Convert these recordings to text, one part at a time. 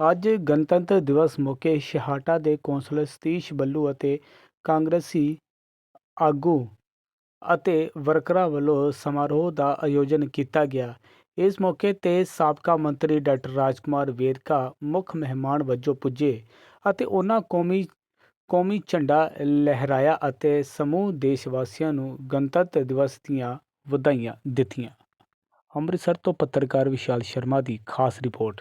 ਅੱਜ ਗਣਤੰਤਰ ਦਿਵਸ ਮੌਕੇ ਸ਼ਹਾਟਾ ਦੇ ਕੌਂਸਲਰ ਸਤੀਸ਼ ਬੱਲੂ ਅਤੇ ਕਾਂਗਰਸੀ ਆਗੂ ਅਤੇ ਵਰਕਰਾਂ ਵੱਲੋਂ ਸਮਾਰੋਹ ਦਾ ਆਯੋਜਨ ਕੀਤਾ ਗਿਆ। ਇਸ ਮੌਕੇ ਤੇ ਸਾਬਕਾ ਮੰਤਰੀ ਡਾਕਟਰ ਰਾਜਕੁਮਾਰ ਵੇਰਕਾ ਮੁੱਖ ਮਹਿਮਾਨ ਵਜੋਂ ਪੁੱਜੇ ਅਤੇ ਉਹਨਾਂ ਕੌਮੀ ਕੌਮੀ ਝੰਡਾ ਲਹਿਰਾਇਆ ਅਤੇ ਸਮੂਹ ਦੇਸ਼ ਵਾਸੀਆਂ ਨੂੰ ਗਣਤੰਤਰ ਦਿਵਸ ਦੀਆਂ ਵਧਾਈਆਂ ਦਿੱਤੀਆਂ। ਅੰਮ੍ਰਿਤਸਰ ਤੋਂ ਪੱਤਰਕਾਰ ਵਿਸ਼ਾਲ ਸ਼ਰਮਾ ਦੀ ਖਾਸ ਰਿਪੋਰਟ।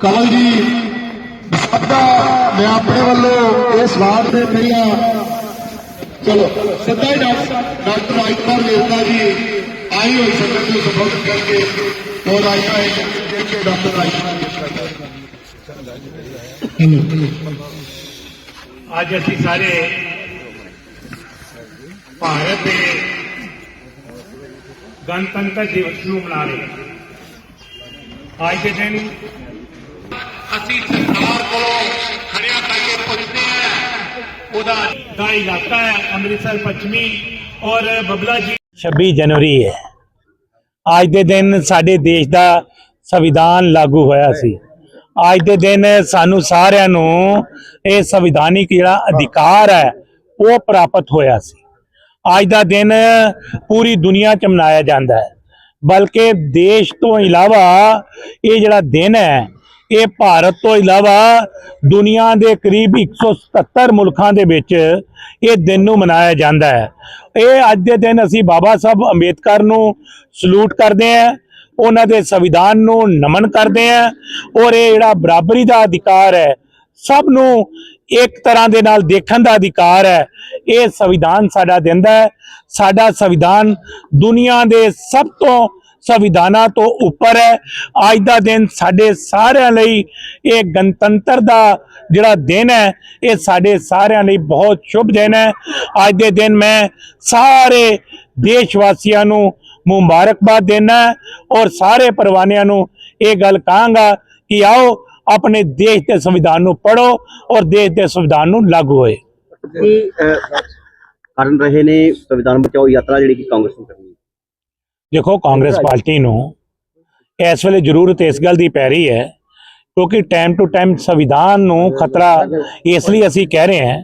ਕਮਲ ਜੀ, ਸਾਡਾ, ਮੈਂ ਆਪਣੇ ਵੱਲੋਂ ਇਸ ਵਾਰ ਦੇ ਪਹਿਲਾਂ ਚਲੋ, ਸਿੱਧਾ ਹੀ ਡਾਕਟਰ ਡਾਕਟਰ ਰਾਜਕੁਮਾਰ ਵੇਰਕਾ ਜੀ, ਆਈ ਹੋਈ ਸੰਗਤ ਨੂੰ ਸੰਬੋਧਨ ਕਰਕੇ ਉਹ ਰਾਜਾ ਹੈ ਕਿ ਡਾਕਟਰ ਰਾਜਕੁਮਾਰ ਅੱਜ ਅਸੀਂ ਸਾਰੇ ਭਾਰਤ ਦੇ ਗਣਤੰਤਰ ਦਿਵਸ ਨੂੰ ਮਨਾ ਰਹੇ ਅੱਜ ਦੇ ਦਿਨ ਉਹਦਾ ਦਾ ਇਲਾਕਾ ਹੈ, ਅੰਮ੍ਰਿਤਸਰ ਪੱਛਮੀ ਔਰ ਬਬਲਾ ਜੀ। 26 ਜਨਵਰੀ ਹੈ। ਅੱਜ ਦੇ ਦਿਨ ਸਾਡੇ ਦੇਸ਼ ਦਾ ਸੰਵਿਧਾਨ ਲਾਗੂ ਹੋਇਆ ਸੀ। ਅੱਜ ਦੇ ਦਿਨ ਸਾਨੂੰ ਸਾਰਿਆਂ ਨੂੰ ਇਹ ਸੰਵਿਧਾਨਿਕ ਜਿਹੜਾ ਅਧਿਕਾਰ ਹੈ, ਉਹ ਪ੍ਰਾਪਤ ਹੋਇਆ ਸੀ। ਅੱਜ ਦਾ ਦਿਨ ਪੂਰੀ ਦੁਨੀਆ 'ਚ ਮਨਾਇਆ ਜਾਂਦਾ ਹੈ। ਬਲਕਿ ਦੇਸ਼ ਤੋਂ ਇਲਾਵਾ ਇਹ ਜਿਹੜਾ ਦਿਨ ਹੈ ਇਹ ਭਾਰਤ ਤੋਂ ਇਲਾਵਾ ਦੁਨੀਆ ਦੇ ਕਰੀਬ 177 ਮੁਲਕਾਂ ਦੇ ਵਿੱਚ ਇਹ ਦਿਨ ਨੂੰ ਮਨਾਇਆ ਜਾਂਦਾ ਹੈ। ਇਹ ਅੱਜ ਦੇ ਦਿਨ ਅਸੀਂ ਬਾਬਾ ਸਾਹਿਬ ਅੰਬੇਦਕਰ ਨੂੰ ਸਲੂਟ ਕਰਦੇ ਹਾਂ, ਉਹਨਾਂ ਦੇ ਸੰਵਿਧਾਨ ਨੂੰ ਨਮਨ ਕਰਦੇ ਹਾਂ ਔਰ ਇਹ ਜਿਹੜਾ ਬਰਾਬਰੀ ਦਾ ਅਧਿਕਾਰ ਹੈ, ਸਭ ਨੂੰ ਇੱਕ ਤਰ੍ਹਾਂ ਦੇ ਨਾਲ ਦੇਖਣ ਦਾ ਅਧਿਕਾਰ ਹੈ। ਇਹ ਸੰਵਿਧਾਨ ਸਾਡਾ ਦਿੰਦਾ ਹੈ। ਸਾਡਾ ਸੰਵਿਧਾਨ ਦੁਨੀਆ ਦੇ ਸਭ ਤੋਂ ਸੰਵਿਧਾਨਾਂ ਤੋਂ ਉੱਪਰ ਹੈ। ਅੱਜ ਦਾ ਦਿਨ ਸਾਡੇ ਸਾਰਿਆਂ ਲਈ ਇਹ ਗਣਤੰਤਰ ਦਾ ਜਿਹੜਾ ਦਿਨ ਹੈ, ਇਹ ਸਾਡੇ ਸਾਰਿਆਂ ਲਈ ਬਹੁਤ ਸ਼ੁਭ ਦਿਨ ਹੈ। ਅੱਜ ਦੇ ਦਿਨ ਮੈਂ ਸਾਰੇ ਦੇਸ਼ ਵਾਸੀਆਂ ਨੂੰ ਮੁਬਾਰਕਬਾਦ ਦੇਣਾ ਔਰ ਸਾਰੇ ਪਰਵਾਨਿਆਂ ਨੂੰ ਇਹ ਗੱਲ ਕਹਾਂਗਾ ਕਿ ਆਓ ਆਪਣੇ ਦੇਸ਼ ਦੇ ਸੰਵਿਧਾਨ ਨੂੰ ਪੜੋ ਔਰ ਦੇਸ਼ ਦੇ ਸੰਵਿਧਾਨ ਨੂੰ ਲਾਗੂ ਹੋਏ। ਕਾਰਨ ਰਹੇ ਨੇ ਸੰਵਿਧਾਨ ਬਚਾਓ ਯਾਤਰਾ ਜਿਹੜੀ ਕਿ ਕਾਂਗਰਸ ਨੂੰ ਕਰਨੀ ਦੇਖੋ ਕਾਂਗਰਸ ਪਾਰਟੀ ਨੂੰ ਇਸ ਵੇਲੇ ਜ਼ਰੂਰਤ ਇਸ ਗੱਲ ਦੀ ਪੈ ਰਹੀ ਹੈ ਕਿਉਂਕਿ ਟਾਈਮ ਟੂ ਟਾਈਮ ਸੰਵਿਧਾਨ ਨੂੰ ਖਤਰਾ ਇਸ ਲਈ ਅਸੀਂ ਕਹਿ ਰਹੇ ਹਾਂ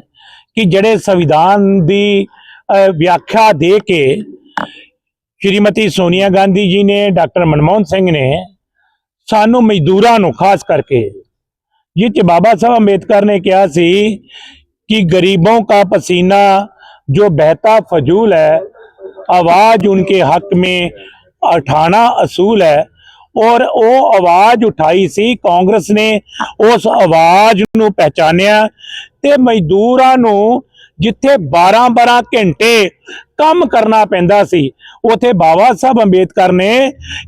ਕਿ ਜਿਹੜੇ ਸੰਵਿਧਾਨ ਦੀ ਵਿਆਖਿਆ ਦੇ ਕੇ ਸ਼੍ਰੀਮਤੀ ਸੋਨੀਆ ਗਾਂਧੀ ਜੀ ਨੇ ਡਾਕਟਰ ਮਨਮੋਹਨ ਸਿੰਘ ਨੇ ਸਾਨੂੰ ਮਜ਼ਦੂਰਾਂ ਨੂੰ ਖਾਸ ਕਰਕੇ ਜਿੱਚ ਬਾਬਾ ਸਾਹਿਬ ਅੰਬੇਦਕਰ ਨੇ ਕਿਹਾ ਸੀ ਕਿ ਗਰੀਬੋਂ ਕਾ ਪਸੀਨਾ ਜੋ ਬਹਿਤਾ ਫਜ਼ੂਲ ਹੈ आवाज उनके हक में उठाना असूल है ਔਰ ਉਹ ਆਵਾਜ਼ ਉਠਾਈ ਸੀ ਕਾਂਗਰਸ ਨੇ ਉਸ ਆਵਾਜ਼ ਨੂੰ ਪਹਿਚਾਨਿਆ ਤੇ ਮਜ਼ਦੂਰਾਂ ਨੂੰ ਜਿੱਥੇ 12-12 ਘੰਟੇ ਕੰਮ ਕਰਨਾ ਪੈਂਦਾ ਸੀ ਉਥੇ ਬਾਬਾ ਸਾਹਿਬ ਅੰਬੇਦਕਰ ਨੇ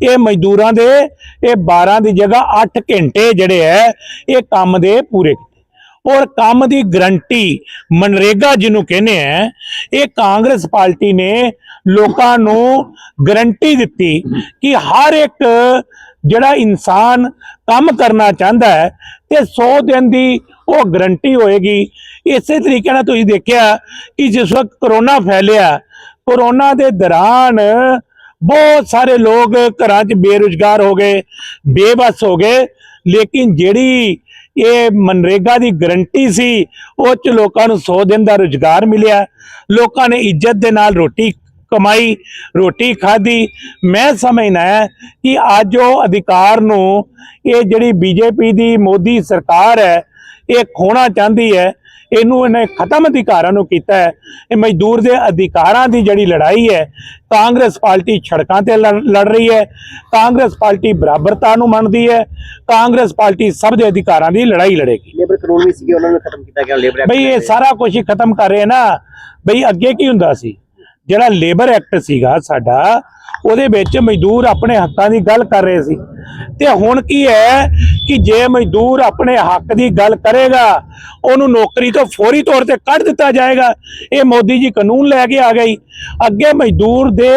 ਇਹ ਮਜ਼ਦੂਰਾਂ ਦੇ ਇਹ 12 ਦੀ ਜਗ੍ਹਾ 8 ਘੰਟੇ ਜਿਹੜੇ ਹੈ ਇਹ ਕੰਮ ਦੇ ਪੂਰੇ ਕੀਤੇ ਔਰ ਕੰਮ ਦੀ ਗਰੰਟੀ ਮਨਰੇਗਾ ਜਿਹਨੂੰ ਕਹਿੰਦੇ ਆ ਇਹ ਕਾਂਗਰਸ ਪਾਰਟੀ ਨੇ ਲੋਕਾਂ ਨੂੰ ਗਰੰਟੀ ਦਿੱਤੀ ਕਿ ਹਰ ਇੱਕ ਜਿਹੜਾ ਇਨਸਾਨ ਕੰਮ ਕਰਨਾ ਚਾਹੁੰਦਾ ਹੈ ਤੇ 100 ਦਿਨ ਦੀ ਉਹ ਗਰੰਟੀ ਹੋਏਗੀ। ਇਸੇ ਤਰੀਕੇ ਨਾਲ ਤੁਸੀਂ ਦੇਖਿਆ ਕਿ ਜਿਸ ਵਕਤ ਕਰੋਨਾ ਫੈਲਿਆ ਕਰੋਨਾ ਦੇ ਦੌਰਾਨ ਬਹੁਤ ਸਾਰੇ ਲੋਕ ਘਰਾਂ 'ਚ ਬੇਰੁਜ਼ਗਾਰ ਹੋ ਗਏ, ਬੇਬਸ ਹੋ ਗਏ, ਲੇਕਿਨ ਜਿਹੜੀ ਇਹ ਮਨਰੇਗਾ ਦੀ ਗਰੰਟੀ ਸੀ, ਉਹ ਚ ਲੋਕਾਂ ਨੂੰ 100 ਦਿਨ ਦਾ ਰੁਜ਼ਗਾਰ ਮਿਲਿਆ। ਲੋਕਾਂ ਨੇ ਇੱਜ਼ਤ ਦੇ ਨਾਲ ਰੋਟੀ ਕਮਾਈ ਰੋਟੀ ਖਾਧੀ ਮੈਂ ਸਮਝਦਾ ਹੈ ਕਿ ਅੱਜ ਉਹ ਅਧਿਕਾਰ ਨੂੰ ਇਹ ਜਿਹੜੀ ਬੀਜੇਪੀ ਦੀ ਮੋਦੀ ਸਰਕਾਰ ਹੈ ਇਹ ਖੋਣਾ ਚਾਹੁੰਦੀ ਹੈ ਇਹਨੂੰ ਇਹਨੇ ਖਤਮ ਅਧਿਕਾਰਾਂ ਨੂੰ ਕੀਤਾ ਹੈ। ਇਹ ਮਜ਼ਦੂਰ ਦੇ ਅਧਿਕਾਰਾਂ ਦੀ ਜਿਹੜੀ ਲੜਾਈ ਹੈ ਕਾਂਗਰਸ ਪਾਰਟੀ ਸੜਕਾਂ ਤੇ ਲੜ ਲੜ ਰਹੀ ਹੈ ਕਾਂਗਰਸ ਪਾਰਟੀ ਬਰਾਬਰਤਾ ਨੂੰ ਮੰਨਦੀ ਹੈ ਕਾਂਗਰਸ ਪਾਰਟੀ ਸਭ ਦੇ ਅਧਿਕਾਰਾਂ ਦੀ ਲੜਾਈ ਲੜੇਗੀ। ਲੇਬਰ ਕਾਨੂੰਨ ਵੀ ਸੀਗੇ ਉਹਨਾਂ ਨੂੰ ਖਤਮ ਕੀਤਾ ਗਿਆ ਲੇਬਰ ਬਈ ਇਹ ਸਾਰਾ ਕੁਝ ਹੀ ਖਤਮ ਕਰ ਰਹੇ ਨਾ ਬਈ ਅੱਗੇ ਕੀ ਹੁੰਦਾ ਸੀ? ਜਿਹੜਾ ਲੇਬਰ ਐਕਟ ਸੀਗਾ ਸਾਡਾ ਉਹਦੇ ਵਿੱਚ ਮਜ਼ਦੂਰ ਆਪਣੇ ਹੱਕਾਂ ਦੀ ਗੱਲ ਕਰ ਰਹੇ ਸੀ। ਤੇ ਹੁਣ ਕੀ ਹੈ ਕਿ ਜੇ ਮਜ਼ਦੂਰ ਆਪਣੇ ਹੱਕ ਦੀ ਗੱਲ ਕਰੇਗਾ, ਉਹਨੂੰ ਨੌਕਰੀ ਤੋਂ ਫੌਰੀ ਤੌਰ ਤੇ ਕੱਢ ਦਿੱਤਾ ਜਾਏਗਾ। ਇਹ ਮੋਦੀ ਜੀ ਕਾਨੂੰਨ ਲੈ ਕੇ ਆ ਗਈ ਅੱਗੇ ਮਜ਼ਦੂਰ ਦੇ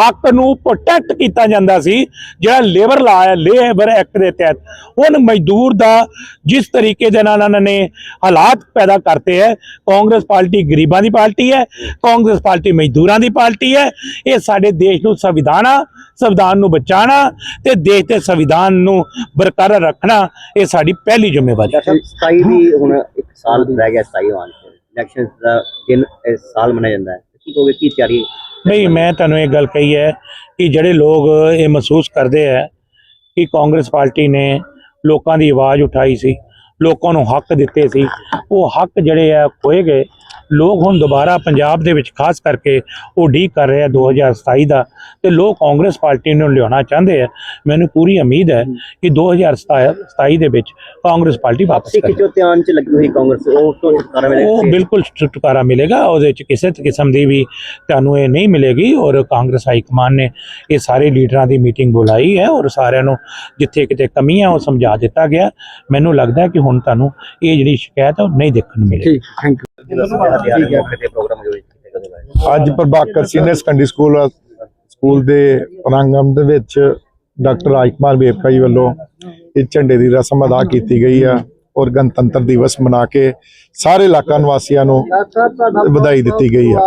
ਹੱਕ ਨੂੰ ਪ੍ਰੋਟੈਕਟ ਕੀਤਾ ਜਾਂਦਾ ਸੀ, ਜਿਹੜਾ ਲੇਬਰ ਲਾ ਹੈ ਲੇਬਰ ਐਕਟ ਦੇ ਤਹਿਤ। ਹੁਣ ਮਜ਼ਦੂਰ ਦਾ ਜਿਸ ਤਰੀਕੇ ਦੇ ਨਾਲ ਉਹਨਾਂ ਨੇ ਹਾਲਾਤ ਪੈਦਾ ਕਰਤੇ ਹੈ, ਕਾਂਗਰਸ ਪਾਰਟੀ ਗਰੀਬਾਂ ਦੀ ਪਾਰਟੀ ਹੈ, ਕਾਂਗਰਸ ਪਾਰਟੀ ਮਜ਼ਦੂਰਾਂ ਦੀ ਪਾਰਟੀ ਹੈ, ਇਹ ਸਾਡੇ ਦੇਸ਼ ਨੂੰ ਸੰਵਿਧਾਨ ਆ ਸੰਵਿਧਾਨ ਨੂੰ ਬਚਾਉਣਾ ਤੇ ਦੇਸ਼ ਦੇ ਸੰਵਿਧਾਨ ਨੂੰ ਬਰਕਰਾਰ ਰੱਖਣਾ ਇਹ ਸਾਡੀ ਪਹਿਲੀ ਜ਼ਿੰਮੇਵਾਰੀ ਹੈ। ਡਾਕਟਰ ਸਾਹਿਬ 27 ਦੀ ਹੁਣ ਇੱਕ ਸਾਲ ਰਹਿ ਗਿਆ 27 ਆਉਣ ਤੇ ਇਲੈਕਸ਼ਨ ਦਾ ਦਿਨ ਇਸ ਸਾਲ ਮਨਾਇਆ ਜਾਂਦਾ ਹੈ। ਕੀ ਕਹੋਗੇ ਕੀ ਤਿਆਰੀ ਨਹੀਂ ਮੈਂ ਤੁਹਾਨੂੰ ਇਹ ਗੱਲ ਕਹੀ ਹੈ ਕਿ ਜਿਹੜੇ ਲੋਕ ਇਹ ਮਹਿਸੂਸ ਕਰਦੇ ਹੈ ਕਿ ਕਾਂਗਰਸ ਪਾਰਟੀ ਨੇ ਲੋਕਾਂ ਦੀ ਆਵਾਜ਼ ਉਠਾਈ ਸੀ ਲੋਕਾਂ ਨੂੰ ਹੱਕ ਦਿੱਤੇ ਸੀ ਉਹ ਹੱਕ ਜਿਹੜੇ ਆ ਖੋਏ ਗਏ। ਲੋਕ ਹੁਣ ਦੁਬਾਰਾ ਪੰਜਾਬ ਦੇ ਵਿੱਚ ਖਾਸ ਕਰਕੇ ਉਹ ਡੀਕ ਕਰ ਰਹੇ ਆ 2027 ਦਾ ਤੇ ਲੋਕ ਕਾਂਗਰਸ ਪਾਰਟੀ ਨੂੰ ਲਿਆਉਣਾ ਚਾਹੁੰਦੇ ਆ। ਮੈਨੂੰ ਪੂਰੀ ਉਮੀਦ ਹੈ ਕਿ 2027 ਦੇ ਵਿੱਚ ਕਾਂਗਰਸ ਪਾਰਟੀ ਵਾਪਸ ਕਰੇ ਖਿੱਚੋ ਧਿਆਨ ਚ ਲੱਗੀ ਹੋਈ ਕਾਂਗਰਸ ਉਹ ਤੋਂ ਛੁਟਕਾਰਾ ਉਹ ਮਿਲੇਗਾ ਬਿਲਕੁਲ ਛੁਟਕਾਰਾ ਮਿਲੇਗਾ ਉਹਦੇ ਵਿੱਚ ਕਿਸੇ ਕਿਸਮ ਦੀ ਵੀ ਤੁਹਾਨੂੰ ਇਹ ਨਹੀਂ ਮਿਲੇਗੀ ਔਰ ਕਾਂਗਰਸ ਹਾਈ ਕਮਾਨ ਨੇ ਇਹ ਸਾਰੇ ਲੀਡਰਾਂ ਦੀ ਮੀਟਿੰਗ ਬੁਲਾਈ ਹੈ ਔਰ ਸਾਰਿਆਂ ਨੂੰ ਜਿੱਥੇ ਕਿਤੇ ਕਮੀਆਂ ਉਹ ਸਮਝਾ ਦਿੱਤਾ ਗਿਆ। ਮੈਨੂੰ ਲੱਗਦਾ ਹੈ ਕਿ ਹੁਣ ਤੁਹਾਨੂੰ ਇਹ ਜਿਹੜੀ ਸ਼ਿਕਾਇਤ ਹੈ ਉਹ ਨਹੀਂ ਦੇਖਣ ਨੂੰ ਮਿਲੇਗੀ। ਠੀਕ ਹੈ ਅੱਜ Prabhakar senior secondary school school ਦੇ ਪ੍ਰਾਂਗਣ ਦੇ ਵਿੱਚ ਡਾਕਟਰ ਰਾਜਕੁਮਾਰ ਵੇਪਕਾ ਜੀ ਵੱਲੋਂ ਇਹ ਝੰਡੇ ਦੀ ਰਸਮ ਅਦਾ ਕੀਤੀ ਗਈ ਆ ਔਰ ਗਣਤੰਤਰ ਦਿਵਸ ਮਨਾ ਕੇ ਸਾਰੇ ਇਲਾਕਾ ਨਿਵਾਸੀਆਂ ਨੂੰ ਵਧਾਈ ਦਿੱਤੀ ਗਈ ਆ।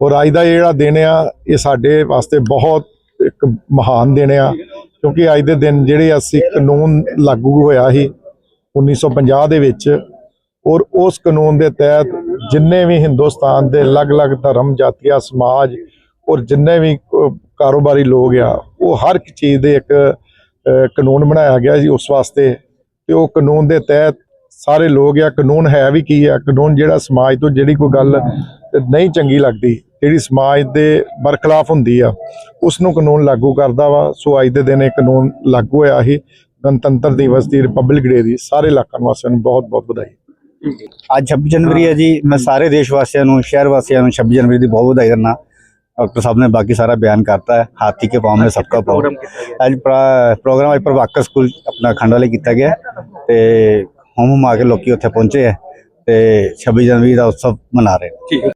ਔਰ ਅੱਜ ਦਾ ਇਹ ਜਿਹੜਾ ਦਿਨ ਆ ਇਹ ਸਾਡੇ ਵਾਸਤੇ ਬਹੁਤ ਇੱਕ ਮਹਾਨ ਦਿਨ ਆ ਕਿਉਂਕਿ ਅੱਜ ਦੇ ਦਿਨ ਜਿਹੜੇ ਅਸੀਂ ਕਾਨੂੰਨ ਲਾਗੂ ਹੋਇਆ ਸੀ 1950 ਦੇ ਵਿੱਚ ਔਰ ਉਸ ਕਾਨੂੰਨ ਦੇ ਤਹਿਤ ਜਿੰਨੇ ਵੀ ਹਿੰਦੁਸਤਾਨ ਦੇ ਅਲੱਗ-ਅਲੱਗ ਧਰਮ, ਜਾਤੀਆ, ਸਮਾਜ ਔਰ ਜਿੰਨੇ ਵੀ ਕਾਰੋਬਾਰੀ ਲੋਕ ਆ, ਉਹ ਹਰ ਇੱਕ ਚੀਜ਼ ਦੇ ਇੱਕ ਕਾਨੂੰਨ ਬਣਾਇਆ ਗਿਆ ਜੀ ਉਸ ਵਾਸਤੇ। ਤੇ ਉਹ ਕਾਨੂੰਨ ਦੇ ਤਹਿਤ ਸਾਰੇ ਲੋਕ ਆ, ਕਾਨੂੰਨ ਹੈ ਵੀ ਕੀ ਆ, ਕਾਨੂੰਨ ਜਿਹੜਾ ਸਮਾਜ ਤੋਂ ਜਿਹੜੀ ਕੋਈ ਗੱਲ ਨਹੀਂ ਚੰਗੀ ਲੱਗਦੀ, ਜਿਹੜੀ ਸਮਾਜ ਦੇ ਬਰਖਲਾਫ ਹੁੰਦੀ ਆ ਉਸ ਨੂੰ ਕਾਨੂੰਨ ਲਾਗੂ ਕਰਦਾ ਵਾ। ਸੋ ਅੱਜ ਦੇ ਦਿਨ ਇਹ ਕਾਨੂੰਨ ਲਾਗੂ ਹੋਇਆ ਸੀ। ਗਣਤੰਤਰ ਦਿਵਸ ਦੀ ਰਿਪਬਲਿਕ ਡੇ ਦੀ ਸਾਰੇ ਇਲਾਕਾ ਨਿਵਾਸੀਆਂ ਨੂੰ ਬਹੁਤ ਬਹੁਤ ਵਧਾਈ। ਅੱਜ 26 ਜਨਵਰੀ ਹੈ ਜੀ ਮੈਂ ਸਾਰੇ ਦੇਸ਼ ਵਾਸੀਆਂ ਨੂੰ ਸ਼ਹਿਰ ਵਾਸੀਆਂ ਨੂੰ 26 ਜਨਵਰੀ ਦੀ ਬਹੁਤ ਵਧਾਈ ਦਿੰਦਾ। ਡਾਕਟਰ ਸਾਹਿਬ ने बाकी सारा बयान करता है हाथी के पाँव में सबका पाँव ਅੱਜ ਪ੍ਰੋਗਰਾਮ ਅੱਜ ਪ੍ਰਭਾਕਰ ਸਕੂਲ ਆਪਣਾ ਖੰਡਾਲੇ ਕੀਤਾ ਗਿਆ ਤੇ ਹਮ ਹਮ ਆ ਕੇ ਲੋਕੀ ਉੱਥੇ ਪਹੁੰਚੇ ਹੈ ਤੇ 26 ਜਨਵਰੀ ਦਾ ਉਤਸਵ ਮਨਾ ਰਹੇ ਨੇ।